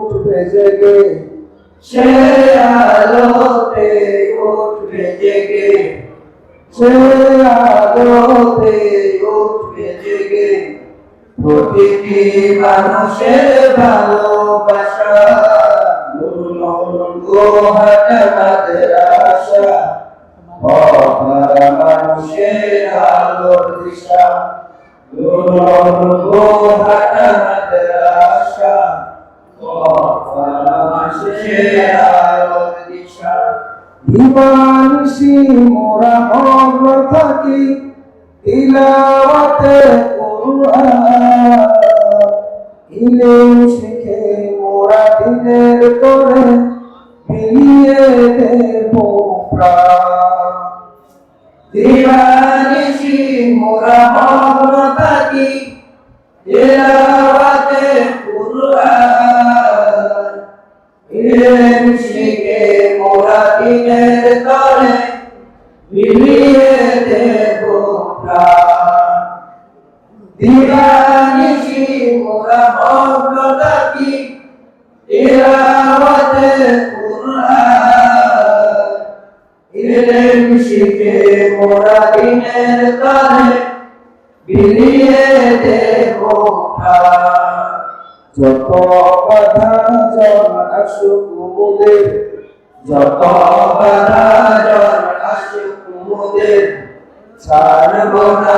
উঠবে জেগে, সে আলোতে উঠবে জেগে। সে আলোতে উঠবে জেগে। প্রতিটি মানুষের ভালোবাসা হাটা মাদ্রাসা অপারা মানুষের আলোর দিশা দিবানিসি মোরা মগ্ন থাকি তিলাওয়াতে কুরআন শিখে মোরা দিনের করে বিলিয়ে দেব প্রাণ দিবানিসি মোরা মগ্ন থাকি তিলাওয়াতে ইলম শিখে মোরা দিনের তরে বিলিয়ে দেব দিবানিসি মোরা মগ্ন থাকি তিলাওয়াতে কুরআন ইলম শিখে মোরা দিনের তরে বিলিয়ে দেব যত বাধা জন আসুক মুদের যত বাধা জন আসুক মুদের ছাড়ব না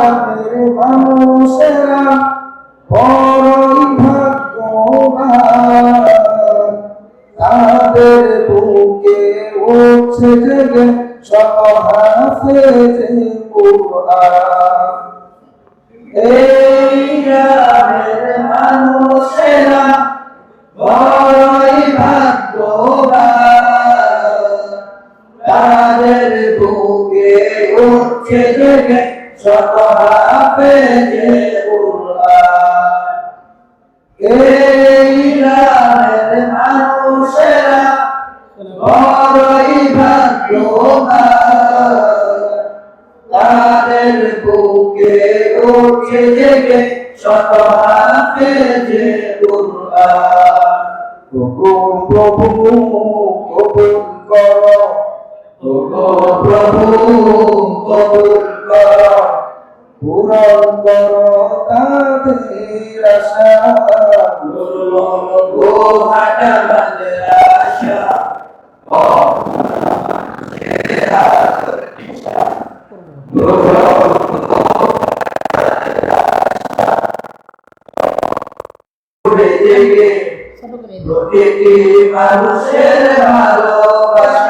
গ্রামের মানুষেরা বড়ই ভাগ্যবান। বুকে উঠছে জেগে শত হাফেজে কুরআন। এই গ্রামের বুকে কুরআন এই গ্রামের মানুষেরা বড়ই ভাগ্যবান তাদের বুকে উঠে জেগে হাফেজে কুরআন ওগো প্রভু কবুল করো প্রভু তাদের আশা গো হাটা মাদ্রাসা প্রতিটি মানুষের ভালোবাসা